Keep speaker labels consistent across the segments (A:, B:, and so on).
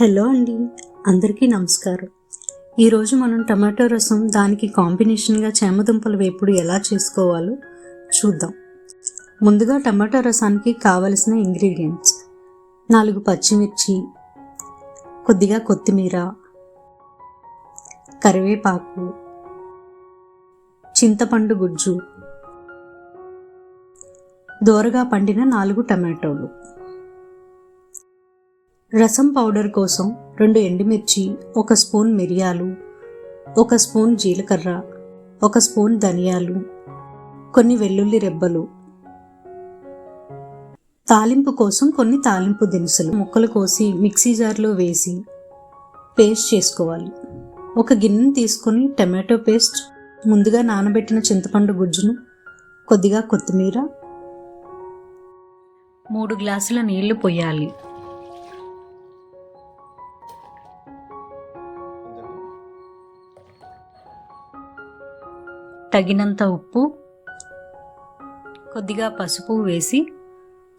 A: Hello అండి అందరికీ నమస్కారం. ఈరోజు మనం టమాటో రసం దానికి కాంబినేషన్గా చేమదుంపల వేపుడు ఎలా చేసుకోవాలో చూద్దాం. ముందుగా టమాటో రసానికి కావలసిన ఇంగ్రీడియంట్స్ నాలుగు పచ్చిమిర్చి కొద్దిగా కొత్తిమీర కరివేపాకు చింతపండు గుజ్జు దోరగా పండిన నాలుగు టమాటోలు. రసం పౌడర్ కోసం రెండు ఎండుమిర్చి ఒక స్పూన్ మిరియాలు ఒక స్పూన్ జీలకర్ర ఒక స్పూన్ ధనియాలు కొన్ని వెల్లుల్లి రెబ్బలు. తాలింపు కోసం కొన్ని తాలింపు దినుసులు. ముక్కలు కోసి మిక్సీ జార్లో వేసి పేస్ట్ చేసుకోవాలి. ఒక గిన్నెను తీసుకొని టమాటో పేస్ట్ ముందుగా నానబెట్టిన చింతపండు గుజ్జును కొద్దిగా కొత్తిమీర మూడు గ్లాసుల నీళ్ళు పోయాలి. తగినంత ఉప్పు కొద్దిగా పసుపు వేసి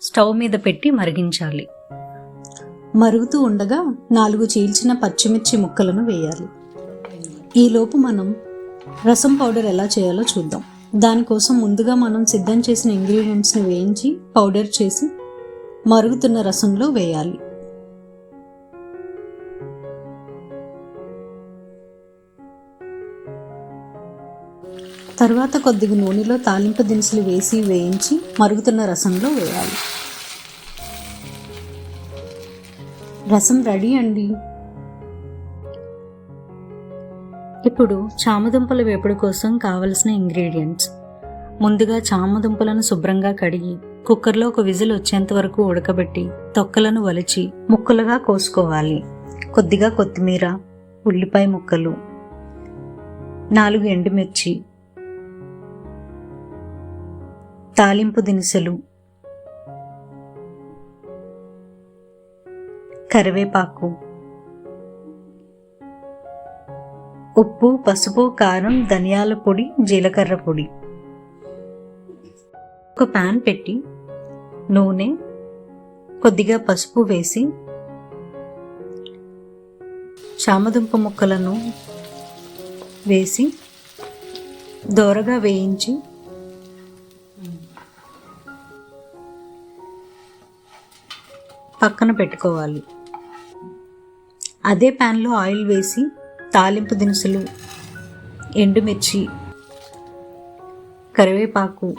A: స్టవ్ మీద పెట్టి మరిగించాలి. మరుగుతూ ఉండగా నాలుగు చీల్చిన పచ్చిమిర్చి ముక్కలను వేయాలి. ఈలోపు మనం రసం పౌడర్ ఎలా చేయాలో చూద్దాం. దానికోసం ముందుగా మనం సిద్ధం చేసిన ఇంగ్రీడియంట్స్ని వేయించి పౌడర్ చేసి మరుగుతున్న రసంలో వేయాలి. తర్వాత కొద్దిగా నూనెలో తాలింపు దినుసులు వేసి వేయించి మరుగుతున్న రసంలో వేయాలి. రసం రెడీ అండి. ఇప్పుడు చామదుంపల వేపుడు కోసం కావలసిన ఇంగ్రీడియంట్స్. ముందుగా చామదుంపలను శుభ్రంగా కడిగి కుక్కర్లో ఒక విజిల్ వచ్చేంత వరకు ఉడకబెట్టి తొక్కలను వలిచి ముక్కలుగా కోసుకోవాలి. కొద్దిగా కొత్తిమీర ఉల్లిపాయ ముక్కలు నాలుగు ఎండుమిర్చి తాలింపు దినుసులు. కరివేపాకు. ఉప్పు పసుపు కారం ధనియాల పొడి జీలకర్ర పొడి. ఒక ప్యాన్ పెట్టి నూనె కొద్దిగా పసుపు వేసి చామదుంప ముక్కలను వేసి దోరగా వేయించి పక్కన పెట్టుకోవాలి. అదే ప్యాన్లో ఆయిల్ వేసి తాలింపు దినుసులు ఎండుమిర్చి కరివేపాకు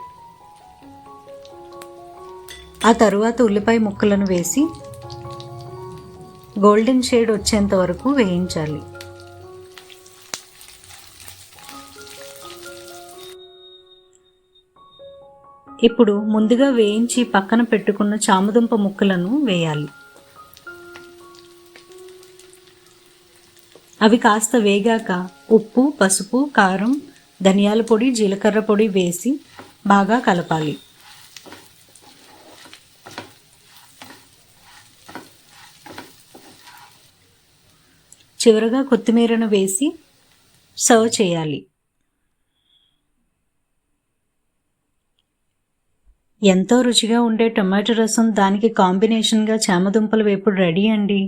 A: ఆ తరువాత ఉల్లిపాయ ముక్కలను వేసి గోల్డెన్ షేడ్ వచ్చేంత వరకు వేయించాలి. ఇప్పుడు ముందుగా వేయించి పక్కన పెట్టుకున్న చామదుంప ముక్కలను వేయాలి. అవి కాస్త వేగాక ఉప్పు పసుపు కారం ధనియాల పొడి జీలకర్ర పొడి వేసి బాగా కలపాలి. చివరగా కొత్తిమీరను వేసి సర్వ్ చేయాలి. ఎంతో రుచిగా ఉండే టొమాటో రసం దానికి కాంబినేషన్గా చామదుంపల వేపుడు రెడీ అండి.